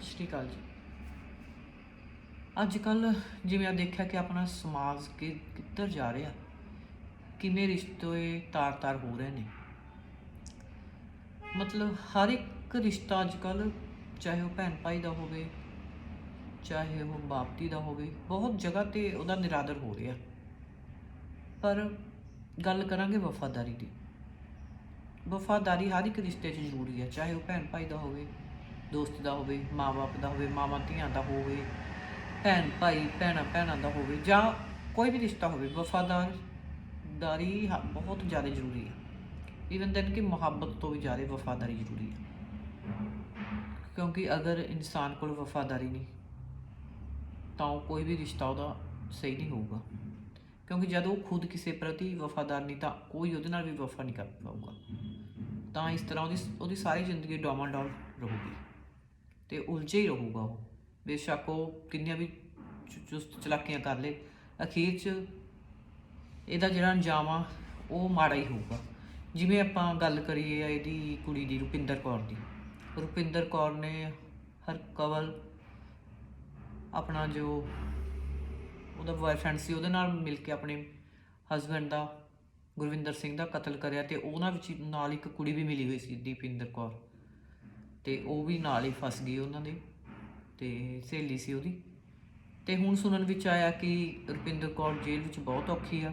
ਸਤਿ ਸ਼੍ਰੀ ਅਕਾਲ ਜੀ। ਅੱਜ ਕੱਲ ਜਿਵੇਂ ਆ ਦੇਖਿਆ ਕਿ ਆਪਣਾ ਸਮਾਜ ਕਿ ਕਿੱਧਰ ਜਾ ਰਿਹਾ, ਕਿਵੇਂ ਰਿਸ਼ਤੇ ਤਾਰ-ਤਾਰ ਹੋ ਰਹੇ ਨੇ। ਮਤਲਬ ਹਰ ਇੱਕ ਰਿਸ਼ਤਾ ਅੱਜ ਕੱਲ ਚਾਹੇ ਉਹ ਭੈਣ ਭਾਈ ਦਾ ਹੋਵੇ, ਚਾਹੇ ਉਹ ਬਾਪ ਧੀ ਦਾ ਹੋਵੇ, ਬਹੁਤ ਜਗ੍ਹਾ ਤੇ ਉਹਦਾ ਨਿਰਾਦਰ ਹੋ ਰਿਹਾ। ਪਰ ਗੱਲ ਕਰਾਂਗੇ ਵਫਾਦਾਰੀ ਦੀ। ਵਫਾਦਾਰੀ ਹਰ ਇੱਕ ਰਿਸ਼ਤੇ 'ਚ ਜ਼ਰੂਰੀ ਹੈ, ਚਾਹੇ ਉਹ ਭੈਣ ਭਾਈ ਦਾ ਹੋਵੇ ਦੋਸਤ ਦਾ ਹੋਵੇ, ਮਾਂ-ਬਾਪ ਦਾ ਹੋਵੇ, ਮਾਵਾਂ ਧੀਆਂ ਦਾ ਹੋਵੇ, ਭੈਣ ਭਾਈ, ਭੈਣਾਂ ਭੈਣਾਂ ਦਾ ਹੋਵੇ ਜਾਂ ਕੋਈ ਵੀ ਰਿਸ਼ਤਾ ਹੋਵੇ ਵਫਾਦਾਰੀ ਹ- ਬਹੁਤ ਜ਼ਿਆਦਾ ਜ਼ਰੂਰੀ ਹੈ ਇਵਨ ਦੈਨ ਕਿ ਮੁਹੱਬਤ ਤੋਂ ਵੀ ਜ਼ਿਆਦਾ ਵਫਾਦਾਰੀ ਜ਼ਰੂਰੀ ਹੈ ਕਿਉਂਕਿ ਅਗਰ ਇਨਸਾਨ ਕੋਲ ਵਫਾਦਾਰੀ ਨਹੀਂ, ਤਾਂ ਉਹ ਕੋਈ ਵੀ ਰਿਸ਼ਤਾ ਉਹਦਾ ਸਹੀ ਨਹੀਂ ਹੋਊਗਾ। ਕਿਉਂਕਿ ਜਦ ਉਹ ਖੁਦ ਕਿਸੇ ਪ੍ਰਤੀ ਵਫਾਦਾਰ ਨਹੀਂ, ਤਾਂ ਕੋਈ ਉਹਦੇ ਨਾਲ ਵੀ ਵਫਾ ਨਹੀਂ ਕਰ ਪਾਊਗਾ। ਤਾਂ ਇਸ ਤਰ੍ਹਾਂ ਉਹਦੀ ਉਹਦੀ ਸਾਰੀ ਜ਼ਿੰਦਗੀ ਡੋਮਾਡੋਲ ਰਹੂਗੀ। ਤੇ ਉਲਝੇ ਹੀ ਰਹੂਗਾ ਉਹ। ਬੇਸ਼ੱਕ ਉਹ ਕਿੰਨੀਆਂ ਵੀ ਚੁ- ਚੁਸਤ ਚਲਾਕੀਆਂ ਕਰ ਲੇ, ਅਖੀਰ 'ਚ ਇਹਦਾ ਜਿਹੜਾ ਅੰਜਾਮ ਆ, ਉਹ ਮਾੜਾ ਹੀ ਹੋਊਗਾ। ਜਿਵੇਂ ਆਪਾਂ ਗੱਲ ਕਰੀਏ ਇਹਦੀ ਕੁੜੀ ਦੀ, ਰੁਪਿੰਦਰ ਕੌਰ ਦੀ। ਰੁਪਿੰਦਰ ਕੌਰ ਨੇ ਹਰ ਕਵਲ ਆਪਣਾ ਜੋ ਉਹਦਾ ਬॉयਫ੍ਰੈਂਡ ਸੀ, ਉਹਦੇ ਨਾਲ ਮਿਲ ਕੇ ਆਪਣੇ ਹਸਬੰਡ ਦਾ, ਗੁਰਵਿੰਦਰ ਸਿੰਘ ਦਾ ਕਤਲ ਕਰਿਆ ਤੇ ਉਹਨਾਂ ਵਿੱਚ ਨਾਲ ਇੱਕ ਕੁੜੀ ਵੀ ਮਿਲੀ ਹੋਈ ਸੀ ਦੀਪਿੰਦਰ ਕੌਰ। ਤੇ ਉਹ ਵੀ ਨਾਲ ਹੀ ਫਸ ਗਈ ਉਹਨਾਂ ਦੇ, ਤੇ ਸਹੇਲੀ ਸੀ ਉਹਦੀ। ਤੇ ਹੁਣ ਸੁਣਨ ਵਿੱਚ ਆਇਆ ਕਿ ਰੁਪਿੰਦਰ ਕੌਰ ਜੇਲ੍ਹ ਵਿੱਚ ਬਹੁਤ ਔਖੀ ਆ।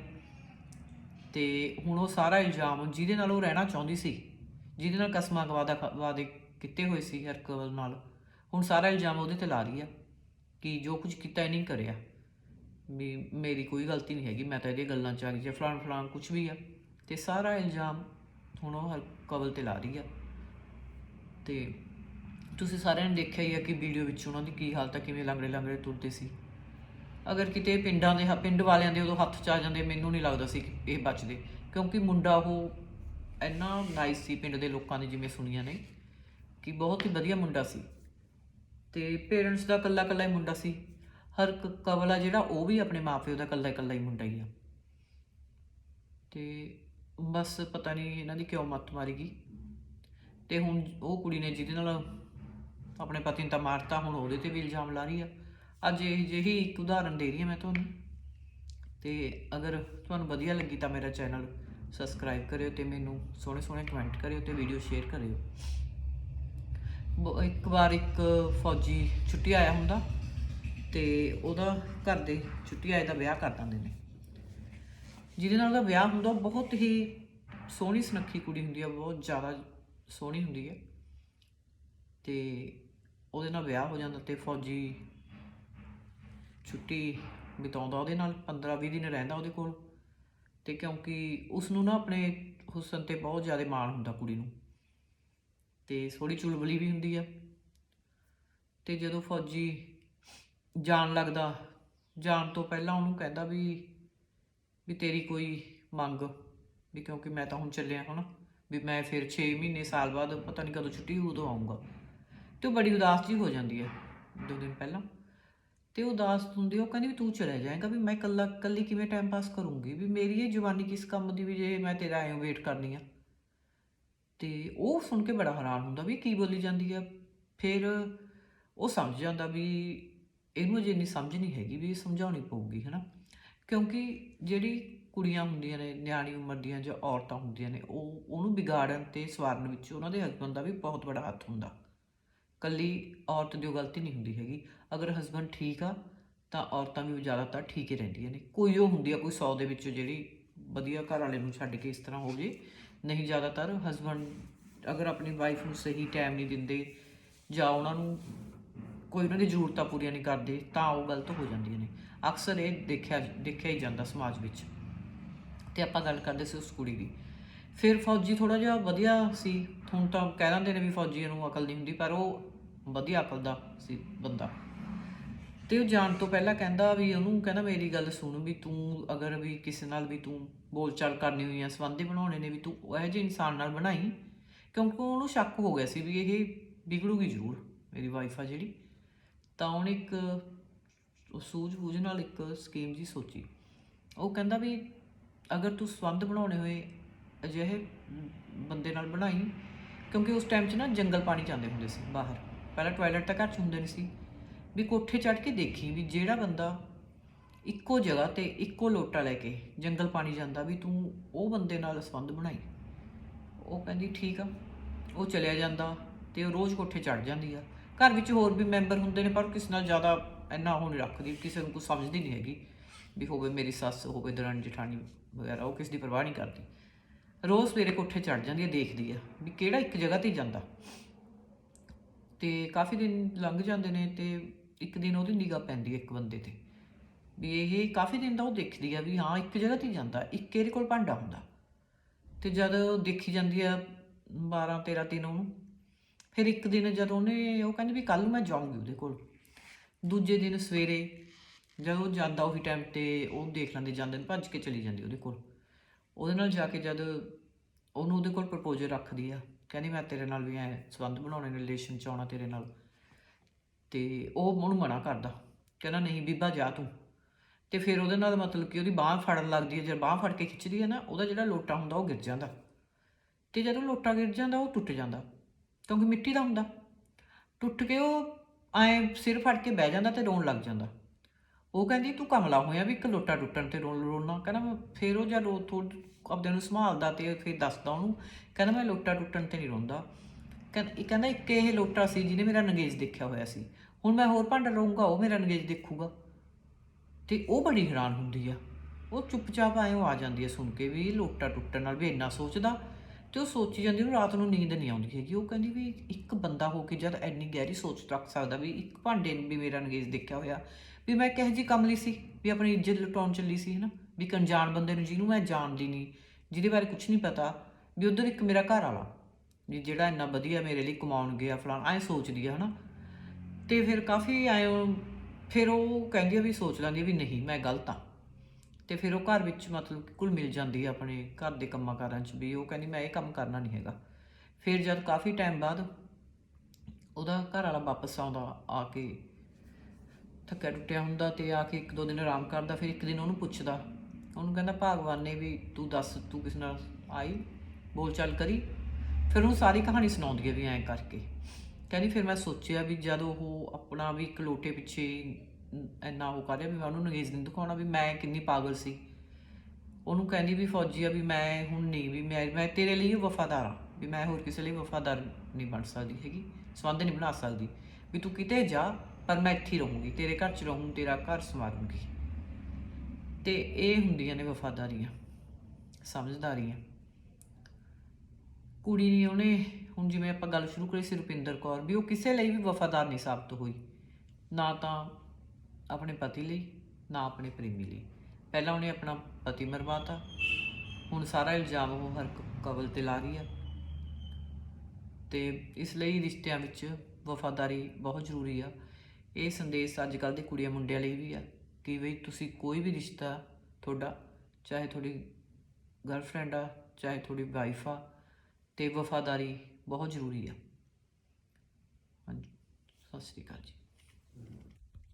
ਤੇ ਹੁਣ ਉਹ ਸਾਰਾ ਇਲਜ਼ਾਮ ਜਿਹਦੇ ਨਾਲ ਉਹ ਰਹਿਣਾ ਚਾਹੁੰਦੀ ਸੀ, ਜਿਹਦੇ ਨਾਲ ਕਸਮਾਂ ਗਵਾਦਾ ਵਾਦੇ ਕੀਤੇ ਹੋਏ ਸੀ ਹਰਕਵਲ ਨਾਲ, ਹੁਣ ਸਾਰਾ ਇਲਜ਼ਾਮ ਉਹਦੇ ਤੇ ਲਾ ਰਹੀ ਆ ਕਿ ਜੋ ਕੁਝ ਕੀਤਾ ਇਹ ਨਹੀਂ ਕਰਿਆ। ਵੀ ਮੇਰੀ ਕੋਈ ਗਲਤੀ ਨਹੀਂ ਹੈਗੀ, ਮੈਂ ਤਾਂ ਇਹਦੀਆਂ ਗੱਲਾਂ ਚ ਆ ਗਈ, ਜਾਂ ਫਲਾਣ ਫਲਾਣ ਕੁਝ ਵੀ ਆ। ਤੇ ਸਾਰਾ ਇਲਜ਼ਾਮ ਹੁਣ ਉਹ ਹਰਕਵਲ ਤੇ ਲਾ ਰਹੀ ਆ। ਤੇ ਤੁਸੀਂ ਸਾਰਿਆਂ ਨੇ ਦੇਖਿਆ ਹੀ ਆ ਕਿ ਵੀਡੀਓ ਵਿੱਚ ਉਹਨਾਂ ਦੀ ਕੀ ਹਾਲਤ ਆ, ਕਿਵੇਂ ਲੰਗੜੇ ਲੰਗੜੇ ਤੁਰਦੇ ਸੀ। ਅਗਰ ਕਿਤੇ ਪਿੰਡਾਂ ਦੇ ਹ- ਪਿੰਡ ਵਾਲਿਆਂ ਦੇ ਉਦੋਂ ਹੱਥ ਚ ਆ ਜਾਂਦੇ, ਮੈਨੂੰ ਨਹੀਂ ਲੱਗਦਾ ਸੀ ਕਿ ਇਹ ਬਚਦੇ। ਕਿਉਂਕਿ ਮੁੰਡਾ ਉਹ ਇੰਨਾ ਨਾਈਸ ਸੀ ਪਿੰਡ ਦੇ ਲੋਕਾਂ ਦੇ, ਜਿਵੇਂ ਸੁਣੀਆਂ ਨੇ, ਕਿ ਬਹੁਤ ਹੀ ਵਧੀਆ ਮੁੰਡਾ ਸੀ। ਤੇ ਪੇਰੈਂਟਸ ਦਾ ਕੱਲਾ ਕੱਲਾ ਹੀ ਮੁੰਡਾ ਸੀ। ਹਰ ਕ- ਕਵਲਾ ਜਿਹੜਾ, ਉਹ ਵੀ ਆਪਣੇ ਮਾਪਿਓ ਦਾ ਕੱਲਾ ਕੱਲਾ ਹੀ ਮੁੰਡਾ ਹੀ ਆ। ਤੇ ਬਸ ਪਤਾ ਨਹੀਂ ਇਹਨਾਂ ਦੀ ਕਿਉਂ ਮੱਤ ਮਾਰੀ ਗਈ। ਤੇ ਹੁਣ ਉਹ ਕੁੜੀ ਨੇ ਜਿਹਦੇ ਨਾਲ ਆਪਣੇ ਪਤੀ ਨੂੰ ਤਾਂ ਮਾਰਤਾ, ਹੁਣ ਉਹਦੇ ਤੇ ਵੀ ਇਲਜ਼ਾਮ ਲਾ ਰਹੀ ਆ। ਅੱਜ ਇਹ ਜਿਹੀ ਇੱਕ ਉਦਾਹਰਨ ਦੇ ਰਹੀ ਹਾਂ ਮੈਂ ਤੁਹਾਨੂੰ। ਤੇ ਅਗਰ ਤੁਹਾਨੂੰ ਵਧੀਆ ਲੱਗੀ ਤਾਂ ਮੇਰਾ ਚੈਨਲ ਸਬਸਕ੍ਰਾਈਬ ਕਰਿਓ ਤੇ ਮੈਨੂੰ ਸੋਹਣੇ ਸੋਹਣੇ ਕਮੈਂਟ ਕਰਿਓ ਤੇ ਵੀਡੀਓ ਸ਼ੇਅਰ ਕਰਿਓ। ਇੱਕ ਵਾਰ ਇੱਕ ਫੌਜੀ ਛੁੱਟੀ ਆਇਆ ਹੁੰਦਾ ਤੇ ਉਹਦਾ ਘਰ ਦੇ ਛੁੱਟੀ ਆਏ ਦਾ ਵਿਆਹ ਕਰ ਦਿੰਦੇ ਨੇ। ਜਿਹਦੇ ਨਾਲ ਉਹਦਾ ਵਿਆਹ ਹੁੰਦਾ ਬਹੁਤ ਹੀ ਸੋਹਣੀ ਸੁਨੱਖੀ ਕੁੜੀ ਹੁੰਦੀ ਆ, ਬਹੁਤ ਜ਼ਿਆਦਾ ਸੋਹਣੀ ਹੁੰਦੀ ਹੈ ਤੇ ਉਹਦੇ ਨਾਲ ਵਿਆਹ ਹੋ ਜਾਂਦਾ ਤੇ ਫੌਜੀ ਛੁੱਟੀ ਬਿਤਾਉਂਦਾ, ਉਹਦੇ ਨਾਲ 15-20 ਦਿਨ ਰਹਿੰਦਾ ਉਹਦੇ ਕੋਲ ਤੇ ਕਿਉਂਕਿ ਉਸ ਨੂੰ ਨਾ ਆਪਣੇ ਹੁਸਨ ਤੇ ਬਹੁਤ ਜ਼ਿਆਦਾ ਮਾਣ ਹੁੰਦਾ ਕੁੜੀ ਨੂੰ ਤੇ ਥੋੜੀ ਚੁਲਬਲੀ ਵੀ ਹੁੰਦੀ ਆ ਤੇ ਜਦੋਂ ਫੌਜੀ ਜਾਣ ਲੱਗਦਾ, ਜਾਣ ਤੋਂ ਪਹਿਲਾਂ ਉਹਨੂੰ ਕਹਿੰਦਾ ਵੀ ਵੀ ਤੇਰੀ ਕੋਈ ਮੰਗ, ਵੀ ਕਿਉਂਕਿ ਮੈਂ ਤਾਂ ਹੁਣ ਚੱਲਿਆ ਹੁਣ ਵੀ ਮੈਂ ਫਿਰ 6 ਮਹੀਨੇ ਸਾਲ ਬਾਅਦ ਪਤਾ ਨਹੀਂ ਕਦੋਂ ਛੁੱਟੀ ਹੋਊ, ਉਦੋਂ ਆਉਂਗਾ ਤੇ ਉਹ ਬੜੀ ਉਦਾਸ ਜੀ ਹੋ ਜਾਂਦੀ ਹੈ, ਦੋ ਦਿਨ ਪਹਿਲਾਂ। ਤੇ ਉਹ ਉਦਾਸ ਹੁੰਦੀ, ਉਹ ਕਹਿੰਦੀ ਵੀ ਤੂੰ ਚਲੇ ਜਾਏਗਾ, ਵੀ ਮੈਂ ਇਕੱਲਾ, ਇਕੱਲੀ ਕਿਵੇਂ ਟਾਈਮ ਪਾਸ ਕਰੂੰਗੀ? ਵੀ ਮੇਰੀ ਇਹ ਜਵਾਨੀ ਕਿਸ ਕੰਮ ਦੀ ਵੀ ਜੇ ਮੈਂ ਤੇਰਾ ਐਂ ਵੇਟ ਕਰਨੀ ਆ। ਤੇ ਉਹ ਸੁਣ ਕੇ ਬੜਾ ਹੈਰਾਨ ਹੁੰਦਾ ਵੀ ਕੀ ਬੋਲੀ ਜਾਂਦੀ ਆ। ਫਿਰ ਉਹ ਸਮਝ ਜਾਂਦਾ ਵੀ ਇਹਨੂੰ ਜੇ ਇੰਨੀ ਸਮਝ ਨਹੀਂ ਹੈਗੀ ਵੀ ਇਹ ਸਮਝਾਉਣੀ ਪਊਗੀ, ਹਨਾ। ਕਿਉਂਕਿ ਜਿਹੜੀ ਕੁੜੀਆਂ ਹੁੰਦੀਆਂ ਨੇ, ਨਿਆਣੀ ਉਮਰ ਦੀਆਂ ਜਾਂ ਔਰਤਾਂ ਹੁੰਦੀਆਂ ਨੇ, ਉਹ, ਉਹਨੂੰ ਵਿਗਾੜਨ ਤੇ ਸਵਾਰਨ ਵਿੱਚ ਉਹਨਾਂ ਦੇ ਹਸਬੰਦ ਦਾ ਵੀ ਬਹੁਤ ਬੜਾ ਹੱਥ ਹੁੰਦਾ। ਕੱਲੀ ਔਰਤ ਦੀ ਉਹ ਗਲਤੀ ਨਹੀਂ ਹੁੰਦੀ ਹੈਗੀ। ਅਗਰ ਹਸਬੰਡ ਠੀਕ ਆ, ਤਾਂ ਔਰਤਾਂ ਵੀ ਜ਼ਿਆਦਾਤਰ ਠੀਕ ਹੀ ਰਹਿੰਦੀਆਂ ਨੇ। ਕੋਈ ਉਹ ਹੁੰਦੀ ਆ, ਕੋਈ 100 ਦੇ ਵਿੱਚੋਂ ਜਿਹੜੀ ਵਧੀਆ ਘਰ ਵਾਲੇ ਨੂੰ ਛੱਡ ਕੇ ਇਸ ਤਰ੍ਹਾਂ ਹੋ ਜੇ ਨਹੀਂ, ਜ਼ਿਆਦਾਤਰ ਹਸਬੰਡ ਅਗਰ ਆਪਣੀ ਵਾਈਫ ਨੂੰ ਸਹੀ ਟਾਈਮ ਨਹੀਂ ਦਿੰਦੇ ਜਾਂ ਉਹਨਾਂ ਨੂੰ ਕੋਈ ਉਹਨਾਂ ਦੀ ਜ਼ਰੂਰਤਾਂ ਪੂਰੀਆਂ ਨਹੀਂ ਕਰਦੇ, ਤਾਂ ਉਹ ਗਲਤ ਹੋ ਜਾਂਦੀਆਂ ਨੇ। ਅਕਸਰ ਇਹ ਦੇਖਿਆ ਦੇਖਿਆ ਹੀ ਜਾਂਦਾ ਸਮਾਜ ਵਿੱਚ। ਤੇ ਆਪਾਂ ਗੱਲ ਕਰਦੇ ਸੀ ਉਸ ਕੁੜੀ ਦੀ। ਫਿਰ ਫੌਜੀ ਥੋੜਾ ਜਿਹਾ ਵਧੀਆ ਸੀ। ਹੁਣ ਤਾਂ ਕਹਿ ਦਿੰਦੇ ਨੇ ਵੀ ਫੌਜੀਆਂ ਨੂੰ ਅਕਲ ਨਹੀਂ ਹੁੰਦੀ, ਪਰ ਉਹ ਵਧੀਆ ਅਕਲ ਦਾ ਸੀ ਬੰਦਾ। ਤੇ ਉਹ ਜਾਣ ਤੋਂ ਪਹਿਲਾਂ ਕਹਿੰਦਾ ਵੀ ਉਹਨੂੰ ਕਹਿੰਦਾ ਮੇਰੀ ਗੱਲ ਸੁਣ ਵੀ ਤੂੰ ਅਗਰ ਵੀ ਕਿਸੇ ਨਾਲ ਵੀ ਤੂੰ ਬੋਲਚਾਲ ਕਰਨੀ ਹੋਈ ਆ ਸੰਬੰਧ ਬਣਾਉਣੇ ਨੇ ਵੀ ਤੂੰ ਇਹੋ ਜਿਹੇ ਇਨਸਾਨ ਨਾਲ ਬਣਾਈ। ਕਿਉਂਕਿ ਉਹਨੂੰ ਸ਼ੱਕ ਹੋ ਗਿਆ ਸੀ ਵੀ ਇਹ ਵਿਗੜੂਗੀ ਜ਼ਰੂਰ, ਮੇਰੀ ਵਾਈਫ ਆ ਜਿਹੜੀ। ਤਾਂ ਉਹਨੇ ਇੱਕ ਸੂਝ-ਬੂਝ ਨਾਲ ਇੱਕ ਸਕੀਮ ਜੀ ਸੋਚੀ। ਉਹ ਕਹਿੰਦਾ ਵੀ ਅਗਰ ਤੂੰ ਸੰਬੰਧ ਬਣਾਉਣੇ ਹੋਏ ਅਜਿਹੇ ਬੰਦੇ ਨਾਲ ਬਣਾਈ, ਕਿਉਂਕਿ ਉਸ ਟਾਈਮ 'ਚ ਨਾ ਜੰਗਲ ਪਾਣੀ ਜਾਂਦੇ ਹੁੰਦੇ ਸੀ, ਬਾਹਰ। ਪਹਿਲਾਂ ਟਾਇਲਟ ਤਾਂ ਘਰ 'ਚ ਹੁੰਦੇ ਨਹੀਂ ਸੀ। ਵੀ ਕੋਠੇ ਚੜ੍ਹ ਕੇ ਦੇਖੀ ਵੀ ਜਿਹੜਾ ਬੰਦਾ ਇੱਕੋ ਜਗ੍ਹਾ ਤੇ ਇੱਕੋ ਲੋਟਾ ਲੈ ਕੇ ਜੰਗਲ ਪਾਣੀ ਜਾਂਦਾ ਵੀ ਤੂੰ ਉਹ ਬੰਦੇ ਨਾਲ ਸੰਬੰਧ ਬਣਾਈ। ਉਹ ਕਹਿੰਦੀ, ਠੀਕ ਆ। ਉਹ ਚਲਿਆ ਜਾਂਦਾ ਤੇ ਉਹ ਰੋਜ਼ ਕੋਠੇ ਚੜ ਜਾਂਦੀ ਆ। ਘਰ ਵਿੱਚ ਹੋਰ ਵੀ ਮੈਂਬਰ ਹੁੰਦੇ ਨੇ, ਪਰ ਕਿਸੇ ਨਾਲ ਜ਼ਿਆਦਾ ਇੰਨਾ ਉਹ ਨਹੀਂ ਰੱਖਦੀ, ਕਿਸੇ ਨੂੰ ਕੁਝ ਸਮਝਦੀ ਨਹੀਂ ਹੈਗੀ। ਵੀ ਹੋਵੇ ਮੇਰੀ ਸੱਸ, ਹੋਵੇ ਦਰਾਂ ਜਠਾਣੀ ਵਗੈਰਾ, ਉਹ ਕਿਸ ਦੀ ਪਰਵਾਹ ਨਹੀਂ ਕਰਦੀ। ਰੋਜ਼ ਸਵੇਰੇ ਕੋਠੇ ਚੜ ਜਾਂਦੀ ਹੈ, ਦੇਖਦੀ ਆ ਵੀ ਕਿਹੜਾ ਇੱਕ ਜਗ੍ਹਾ ਤੇ ਜਾਂਦਾ। ਤੇ ਕਾਫੀ ਦਿਨ ਲੰਘ ਜਾਂਦੇ ਨੇ ਤੇ ਇੱਕ ਦਿਨ ਉਹਦੀ ਨਿਗਾਹ ਪੈਂਦੀ ਹੈ ਇੱਕ ਬੰਦੇ ਤੇ। ਵੀ ਇਹ ਕਾਫੀ ਦਿਨ ਦਾ ਉਹ ਦੇਖਦੀ ਆ ਵੀ ਹਾਂ, ਇੱਕ ਜਗ੍ਹਾ ਤੇ ਹੀ ਜਾਂਦਾ, ਇੱਕ ਇਹਦੇ ਕੋਲ ਭਾਂਡਾ ਹੁੰਦਾ। ਤੇ ਜਦ ਉਹ ਦੇਖੀ ਜਾਂਦੀ ਆ 12 13 ਦਿਨ ਉਹਨੂੰ, ਫਿਰ ਇੱਕ ਦਿਨ ਜਦ ਉਹਨੇ ਉਹ ਕਹਿੰਦੀ ਵੀ ਕੱਲ ਨੂੰ ਮੈਂ ਜਾਊਂਗੀ ਉਹਦੇ ਕੋਲ। ਦੂਜੇ ਦਿਨ ਸਵੇਰੇ ਜਦੋਂ ਉਹ ਜਾਂਦਾ ਉਹੀ ਟਾਈਮ ਤੇ ਉਹ ਦੇਖ ਲੈਂਦੇ, ਜਾਂਦੇ ਨੇ ਭੱਜ ਕੇ ਚਲੀ ਜਾਂਦੀ ਉਹਦੇ ਕੋਲ। ਉਹਦੇ ਨਾਲ ਜਾ ਕੇ ਜਦ ਉਹਨੂੰ ਉਹਦੇ ਕੋਲ ਪ੍ਰਪੋਜ਼ਲ ਰੱਖਦੀ ਆ, ਕਹਿੰਦੀ ਮੈਂ ਤੇਰੇ ਨਾਲ ਵੀ ਐ ਸੰਬੰਧ ਬਣਾਉਣੇ ਨੇ ਰਿਲੇਸ਼ਨ ਚ ਆਉਣਾ ਤੇਰੇ ਨਾਲ। ਤੇ ਉਹ ਉਹਨੂੰ ਮਨਾ ਕਰਦਾ, ਕਹਿੰਦਾ ਨਹੀਂ ਬੀਬਾ ਜਾ ਤੂੰ। ਤੇ ਫਿਰ ਉਹਦੇ ਨਾਲ ਮਤਲਬ ਕਿ ਉਹਦੀ ਬਾਹ ਫੜਨ ਲੱਗਦੀ ਹੈ ਜਦ ਬਾਹ ਫੜ ਕੇ ਖਿੱਚਦੀ ਹੈ ਨਾ, ਉਹਦਾ ਜਿਹੜਾ ਲੋਟਾ ਹੁੰਦਾ ਉਹ ਗਿਰ ਜਾਂਦਾ। ਤੇ ਜਦੋਂ ਲੋਟਾ ਗਿਰ ਜਾਂਦਾ, ਉਹ ਟੁੱਟ ਜਾਂਦਾ, ਕਿਉਂਕਿ ਮਿੱਟੀ ਦਾ ਹੁੰਦਾ। ਟੁੱਟ ਕੇ ਉਹ ਐ ਸਿਰ ਫੜ ਕੇ ਬਹਿ ਜਾਂਦਾ ਤੇ ਰੋਣ ਲੱਗ ਜਾਂਦਾ। ਉਹ ਕਹਿੰਦੀ, ਤੂੰ ਕਮਲਾ ਹੋਇਆ ਵੀ ਇੱਕ ਲੋਟਾ ਟੁੱਟਣ ਤੇ ਰੋਣ ਰੋਣਾ। ਕਹਿੰਦਾ, ਮੈਂ- ਫਿਰ ਉਹ ਜਦ ਰੋ ਥੋੜ ਆਪਦੇ ਨੂੰ ਸੰਭਾਲਦਾ ਤੇ ਫਿਰ ਦੱਸਦਾ ਉਹਨੂੰ। ਕਹਿੰਦਾ, ਮੈਂ ਲੋਟਾ ਟੁੱਟਣ ਤੇ ਨਹੀਂ ਰੋਂਦਾ। ਕਹਿੰਦਾ ਕਹਿੰਦਾ, ਇੱਕ ਇਹ ਲੋਟਾ ਸੀ ਜਿਹਨੇ ਮੇਰਾ ਨਗੇਜ ਦੇਖਿਆ ਹੋਇਆ ਸੀ। ਹੁਣ ਮੈਂ ਹੋਰ ਭਾਂਡਾ ਰਹੂੰਗਾ ਉਹ ਮੇਰਾ ਨਗੇਜ ਦੇਖੂਗਾ। ਤੇ ਉਹ ਬੜੀ ਹੈਰਾਨ ਹੁੰਦੀ ਆ। ਉਹ ਚੁੱਪਚਾਪ ਐਂ ਆ ਜਾਂਦੀ ਹੈ ਸੁਣ ਕੇ ਵੀ ਲੋਟਾ ਟੁੱਟਣ ਨਾਲ ਵੀ ਇੰਨਾ ਸੋਚਦਾ ਤੇ ਉਹ ਸੋਚੀ ਜਾਂਦੀ ਉਹਨੂੰ ਰਾਤ ਨੂੰ ਨੀਂਦ ਨਹੀਂ ਆਉਂਦੀ ਹੈਗੀ। ਉਹ ਕਹਿੰਦੀ ਵੀ ਇੱਕ ਬੰਦਾ ਹੋ ਕੇ ਜਦ ਇੰਨੀ ਗਹਿਰੀ ਸੋਚ ਰੱਖ ਸਕਦਾ ਵੀ ਇੱਕ ਭਾਂਡੇ ਨੂੰ ਵੀ ਮੇਰਾ ਨਗੇਜ ਦੇਖਿਆ ਹੋਇਆ ਵੀ ਮੈਂ ਕਿਹੋ ਜੀ ਲਈ ਸੀ? ਵੀ ਆਪਣੀ ਇੱਜ਼ਤ ਲੁਟਾਉਣ ਚੱਲੀ ਸੀ, ਹਨਾ? ਵੀ ਇੱਕ ਅਣਜਾਣ ਬੰਦੇ ਨੂੰ ਜਿਹਨੂੰ ਮੈਂ ਜਾਣਦੀ ਨਹੀਂ, ਜਿਹਦੇ ਬਾਰੇ ਕੁਝ ਨਹੀਂ ਪਤਾ, ਵੀ ਉਧਰ ਇੱਕ ਮੇਰਾ ਘਰ ਵਾਲਾ, ਵੀ ਜਿਹੜਾ ਇੰਨਾ ਵਧੀਆ ਮੇਰੇ ਲਈ ਕਮਾਉਣ ਗਿਆ, ਫਲਾਣ, ਐ ਸੋਚਦੀ ਆ, ਹਨਾ? ਤੇ ਫਿਰ ਕਾਫੀ ਆਇਓ ਫਿਰ ਉਹ ਕਹਿੰਦੀ ਆ ਵੀ ਸੋਚ ਲੈਂਦੀ ਆ ਵੀ ਨਹੀਂ, ਮੈਂ ਗਲਤ ਆ। ਤੇ ਫਿਰ ਉਹ ਘਰ ਵਿੱਚ ਮਤਲਬ ਕਿ ਕੁਲ ਮਿਲ ਜਾਂਦੀ ਆ ਆਪਣੇ ਘਰ ਦੇ ਕੰਮਾਂ ਕਾਰਾਂ 'ਚ ਵੀ, ਉਹ ਕਹਿੰਦੀ ਮੈਂ ਇਹ ਕੰਮ ਕਰਨਾ ਨਹੀਂ ਹੈਗਾ। ਫਿਰ ਜਦ ਕਾਫੀ ਟਾਈਮ ਬਾਅਦ ਉਹਦਾ ਘਰ ਵਾਲਾ ਵਾਪਸ ਆਉਂਦਾ ਆ ਕੇ ਥੱਕਿਆ ਟੁੱਟਿਆ ਹੁੰਦਾ ਤੇ ਆ ਕੇ ਇੱਕ ਦੋ ਦਿਨ ਆਰਾਮ ਕਰਦਾ, ਫਿਰ ਇੱਕ ਦਿਨ ਉਹਨੂੰ ਪੁੱਛਦਾ। ਉਹਨੂੰ ਕਹਿੰਦਾ, ਭਗਵਾਨ ਨੇ ਵੀ ਤੂੰ ਦੱਸ, ਤੂੰ ਕਿਸ ਨਾਲ ਆਈ? ਬੋਲਚਾਲ ਕਰੀ। ਫਿਰ ਉਹਨੂੰ ਸਾਰੀ ਕਹਾਣੀ ਸੁਣਾਉਂਦੀ ਹੈ ਵੀ ਐਂ ਕਰਕੇ। ਕਹਿੰਦੀ, ਫਿਰ ਮੈਂ ਸੋਚਿਆ ਵੀ ਜਦ ਉਹ ਆਪਣਾ ਵੀ ਇੱਕ ਲੋਟੇ ਪਿੱਛੇ ਇੰਨਾ ਉਹ ਕਰ ਰਿਹਾ ਵੀ ਮੈਂ ਉਹਨੂੰ ਨਗੇਜ ਨਹੀਂ ਦਿਖਾਉਣਾ ਵੀ ਮੈਂ ਕਿੰਨੀ ਪਾਗਲ ਸੀ। ਉਹਨੂੰ ਕਹਿੰਦੀ ਵੀ ਫੌਜੀ ਆ ਵੀ ਮੈਂ ਹੁਣ ਨਹੀਂ ਵੀ ਮੈਂ ਮੈਂ ਤੇਰੇ ਲਈ ਹੀ ਵਫਾਦਾਰ ਆ, ਵੀ ਮੈਂ ਹੋਰ ਕਿਸੇ ਲਈ ਵਫਾਦਾਰ ਨਹੀਂ ਬਣ ਸਕਦੀ ਹੈਗੀ, ਸੰਬੰਧ ਨਹੀਂ ਬਣਾ ਸਕਦੀ। ਵੀ ਤੂੰ ਕਿਤੇ ਜਾ ਪਰ ਮੈਂ ਇੱਥੇ ਹੀ ਰਹੂੰਗੀ, ਤੇਰੇ ਘਰ ਚ ਰਹੂੰ, ਤੇਰਾ ਘਰ ਸੰਵਾਰੂੰਗੀ। ਤੇ ਇਹ ਹੁੰਦੀਆਂ ਨੇ ਵਫਾਦਾਰੀਆਂ, ਸਮਝਦਾਰੀਆਂ। ਕੁੜੀ ਨੇ ਉਹਨੇ, ਹੁਣ ਜਿਵੇਂ ਆਪਾਂ ਗੱਲ ਸ਼ੁਰੂ ਕਰੀ ਸੀ ਰੁਪਿੰਦਰ ਕੌਰ ਵੀ ਉਹ ਕਿਸੇ ਲਈ ਵੀ ਵਫਾਦਾਰ ਨਹੀਂ ਸਾਬਤ ਹੋਈ। ਨਾ ਤਾਂ ਆਪਣੇ ਪਤੀ ਲਈ, ਨਾ ਆਪਣੇ ਪ੍ਰੇਮੀ ਲਈ। ਪਹਿਲਾਂ ਉਹਨੇ ਆਪਣਾ ਪਤੀ ਮਰਵਾਤਾ, ਹੁਣ ਸਾਰਾ ਇਲਜ਼ਾਮ ਉਹ ਹਰ ਕਬਲ ਤੇ ਲਾ ਰਹੀ ਆ। ਤੇ ਇਸ ਲਈ ਰਿਸ਼ਤਿਆਂ ਵਿੱਚ ਵਫਾਦਾਰੀ ਬਹੁਤ ਜ਼ਰੂਰੀ ਆ। ਇਹ ਸੰਦੇਸ਼ ਅੱਜ ਕੱਲ ਦੇ ਕੁੜੀਆਂ ਮੁੰਡਿਆਂ ਲਈ ਵੀ ਆ ਕਿ ਬਈ ਤੁਸੀਂ ਕੋਈ ਵੀ ਰਿਸ਼ਤਾ ਤੁਹਾਡਾ, ਚਾਹੇ ਤੁਹਾਡੀ ਗਰਲਫ੍ਰੈਂਡ ਆ, ਚਾਹੇ ਤੁਹਾਡੀ ਵਾਈਫ ਆ, ਤੇ ਵਫਾਦਾਰੀ ਬਹੁਤ ਜ਼ਰੂਰੀ ਆ। ਹਾਂਜੀ, ਸਤਿ ਸ਼੍ਰੀ ਅਕਾਲ ਜੀ।